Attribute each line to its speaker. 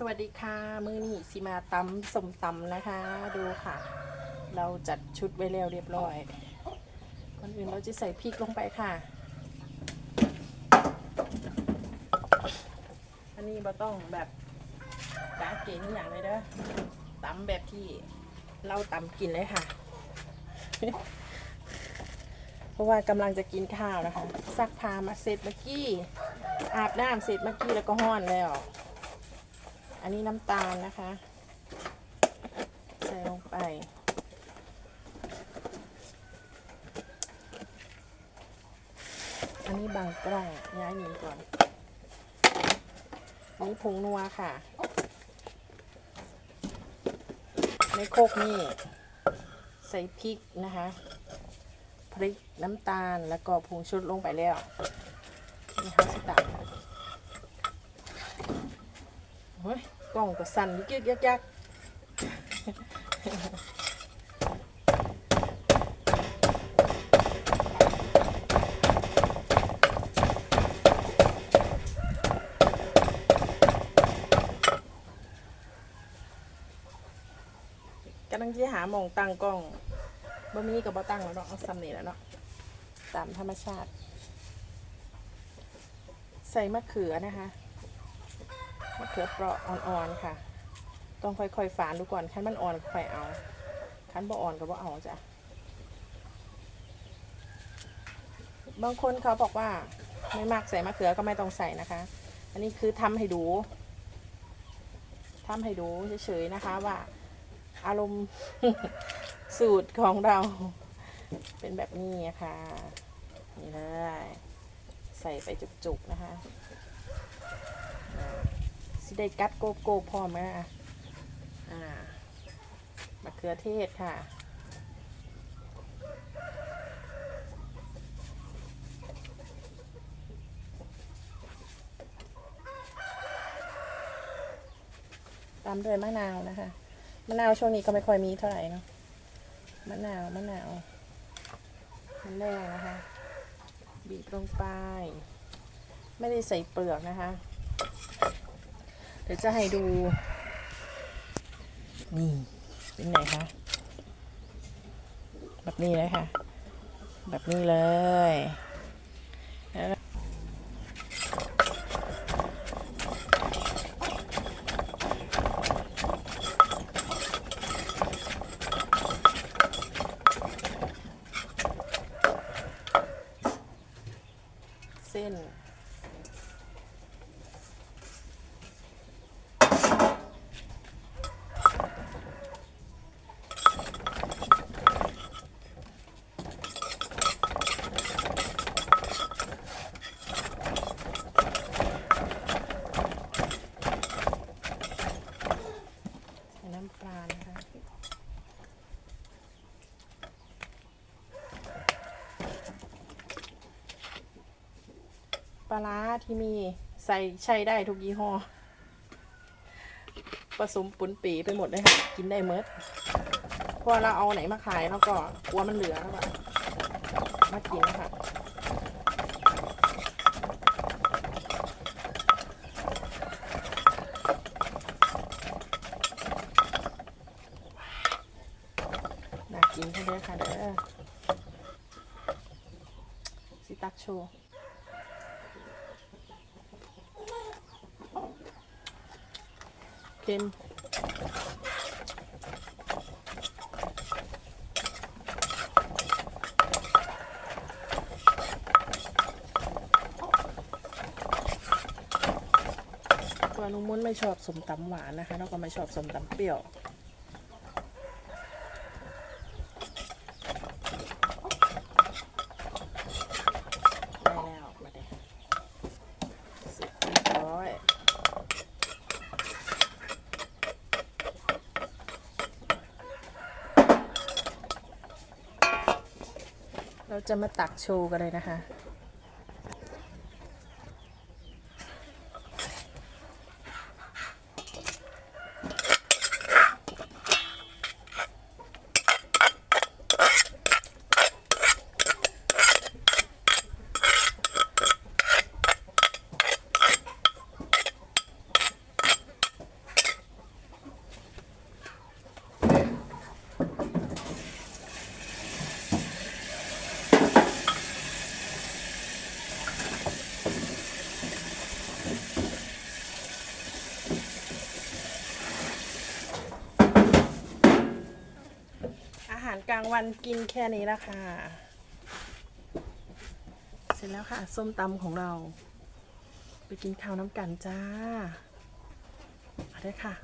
Speaker 1: สวัสดีค่ะ มือนี่สิมาตำสมตำนะคะ ดูค่ะ เราจัดชุดไว้แล้วเรียบร้อยก่อนอื่นเราจะใส่พริกลงไปค่ะ อันนี้เราต้องแบบกาเกณฑ์อย่างเลยเด้อตำแบบที่เราตำกินเลยค่ะ เพราะว่ากำลังจะกินข้าวนะคะซักผ้ามาเสร็จเมื่อกี้ อาบน้ำเสร็จเมื่อกี้แล้วก็ห้อนแล้ว นนี้น้ำตาลนะคะ ใส่ลงไป อันนี้บางกล้องย้ายหนีก่อน อันนี้ผงนัวค่ะ ในโคกนี่ ใส่พริกนะคะ พริกน้ำตาลแล้วก็ผงชูรสลงไปแล้ว นี่ค่ะสิตาเฮ้ย กล้องก็สั่นยึกยึกยักยักกำลังจะหาหมองตั้งกล้องบ่มีกับบ่ตั้งแล้วเนาะเอาซ้ำนี่แล้วเนาะตามธรรมชาติ ใส่มะเขือนะคะ มะเขือเปราะอ่อนๆค่ะ ต้องค่อยๆฝานดูก่อนคั้นมันอ่อนก็ค่อยเอาคั้นบ่อ่อนก็บ่เอาจ้ะบางคนเขาบอกว่าไม่มากใส่มะเขือก็ไม่ต้องใส่นะคะ อันนี้คือทำให้ดูทำให้ดูเฉยๆนะคะว่า อารมณ์สูตรของเรา เป็นแบบนี้อะค่ะนี่เลยใส่ไปจุกๆนะคะ สิได้กัดโกโก้พร้อมไหมอะอ่ามะเขือเทศค่ะตามด้วยมะนาวนะคะ มะนาวช่วงนี้ก็ไม่ค่อยมีเท่าไหร่เนาะ มะนาว มะนาวมันแรกนะคะ บีบลงไป ไม่ได้ใส่เปลือกนะคะ ดี๋ยวจะให้ดู นี่เป็นไงคะ แบบนี้เลยค่ะ แบบนี้เลยแล้วเส้น ใส่น้ำปลา นะคะปลาร้าที่มีใส่ใช้ได้ทุกยี่ห้อ ผสมปุนปีไปหมดเลยค่ะ กินได้เมดเพราะเราเอาไหนมาขายแล้วก็กลัวมันเหลือแล้วก็มากินค่ะ กินแค่เด้อค่ะเด้อสิตักโชว์เค็มตัวลุงมุ้นไม่ชอบสมตำหวานนะคะแล้วก็ไม่ชอบสมตำเปรี้ยว ได้แล้วมาเลยเสร็จเรียบร้อย เราจะมาตักโชว์กันเลยนะคะ วันกินแค่นี้ละค่ะ เสร็จแล้วค่ะ ส้มตำของเรา ไปกินข้าวน้ำกันจ้าเอาได้ค่ะ